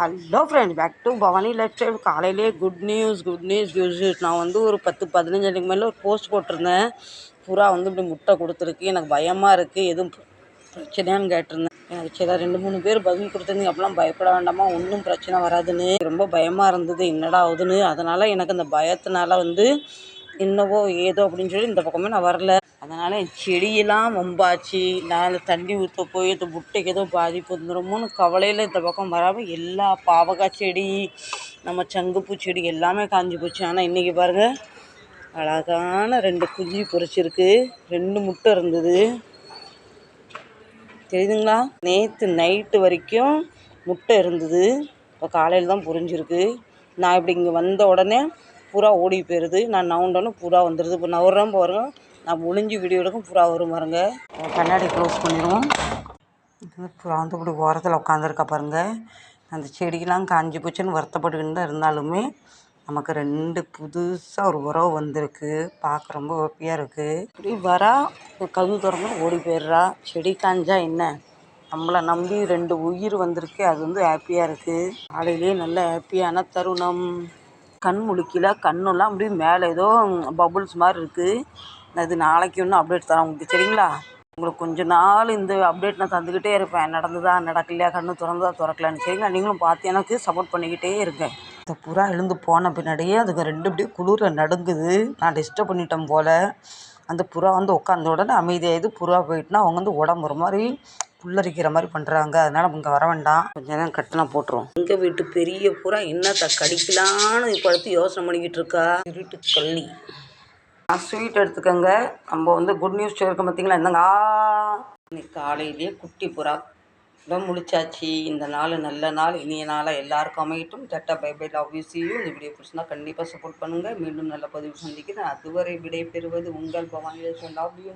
Hello friends back to Bhavani lifestyle காலையிலே good news good news good news நான் வந்து ஒரு பத்து பதினஞ்சு மேலே ஒரு போஸ்ட் போட்டிருந்தேன். புறா வந்து இப்படி முட்டை கொடுத்துருக்கு. எனக்கு பயமாக இருக்குது எதுவும் பிரச்சனையான்னு கேட்டிருந்தேன். எனக்கு சரி ரெண்டு மூணு பேர் பதில் கொடுத்துருந்தீங்க. அப்பெல்லாம் பயப்பட வேண்டாமா? ஒன்றும் பிரச்சனை வராதுன்னு. ரொம்ப பயமாக இருந்தது. என்னடா ஆகுதுன்னு. அதனால் எனக்கு அந்த பயத்தினால வந்து என்னவோ ஏதோ அப்படின்னு சொல்லி இந்த பக்கமே நான் வரல. அதனால் என் செடியெல்லாம் வம்பாச்சு. நான் தண்ணி ஊற்ற போய் இந்த முட்டைக்கு ஏதோ பாதிப்பு வந்துடுமோன்னு கவலையில் இந்த பக்கம் வராமல் எல்லா பாவக்காய் செடி நம்ம சங்குப்பூ செடி எல்லாமே காஞ்சி போச்சு. ஆனால் இன்றைக்கி பாருங்கள் அழகான ரெண்டு குஞ்சு பொரிச்சிருக்கு. ரெண்டு முட்டை இருந்தது. தெரியுதுங்களா? நேற்று நைட்டு வரைக்கும் முட்டை இருந்தது. இப்போ காலையில் தான் புரிஞ்சிருக்கு. நான் இப்படி இங்கே வந்த உடனே புறா ஓடி போயிடுது நான் நவுண்டோன்னு புறா வந்துடுது இப்போ நவுறேன் பாருங்க. நான் ஒளிஞ்சு வீடியோ எடுக்கும் புறா வரும் பாருங்க. கண்ணாடி க்ளோஸ் பண்ணிடுவோம் புறா வந்து இப்படி ஓரத்தில் உட்காந்துருக்கா பாருங்க. அந்த செடியெல்லாம் காஞ்சி போச்சுன்னு வருத்தப்பட்டுக்கிட்டு தான் இருந்தாலுமே நமக்கு ரெண்டு புதுசாக ஒரு உறவு வந்திருக்கு. பார்க்க ரொம்ப ஓப்பியாக இருக்குது இப்படி வரா கழுவு திறந்து ஓடி போயிடுறா. செடி காஞ்சா என்ன? நம்மளை நம்பி ரெண்டு உயிர் வந்திருக்கு. அது வந்து ஹாப்பியாக இருக்குது காலையிலேயே நல்ல ஹாப்பியான தருணம். கண் முழிக்கல கண்ணெல்லாம் அப்படியே மேலே ஏதோ பபுள்ஸ் மாதிரி இருக்குது அது நாளைக்கு ஒன்று அப்டேட் தரேன் உங்களுக்கு சரிங்களா? உங்களுக்கு கொஞ்ச நாள் இந்த அப்டேட் நான் தந்துக்கிட்டே இருப்பேன். நடந்ததா நடக்கலையா கண்ணு திறந்ததா திறக்கலான்னு சரிங்களா? நீங்களும் பார்த்து எனக்கு சப்போர்ட் பண்ணிக்கிட்டே இருக்கேன் இந்த புறா எழுந்து போன பின்னாடியே அதுங்க ரெண்டு அப்படியே குளிர நடுங்குது. நான் டிஸ்டர்ப் பண்ணிட்டேன் போல். அந்த புறா வந்து உட்காந்த உடனே அமைதியாகிது புறா போயிட்டுனா அவங்க வந்து உடம்பு ஒரு மாதிரி புல்லரிக்கிற மாதிரி பண்ணுறாங்க அதனால் இங்கே வர வேண்டாம். கொஞ்ச நேரம் கட்டினா போட்டுரும். எங்கள் வீட்டு பெரிய புறா என்னத்தை கடிக்கலான்னு இப்போ அடுத்து யோசனை பண்ணிக்கிட்டு இருக்கா? இருட்டு கள்ளி. ஸ்வீட் எடுத்துக்கோங்க. நம்ம வந்து குட் நியூஸ் சொல்லியிருக்கோம் பார்த்தீங்களா என்னங்க இன்னைக்கு காலையிலேயே குட்டி புறா. இடம் முழிச்சாச்சு. இந்த நாள் நல்ல நாள். இனிய நாளாக எல்லாருக்கும் அமையட்டும். Tata bye bye love you see இந்த வீடியோ பிடிச்சினா கண்டிப்பாக சப்போர்ட் பண்ணுங்கள் மீண்டும் நல்ல பதிவு சந்திக்கிறேன். அதுவரை விடை பெறுவது உங்கள் பவானி லவ் யூ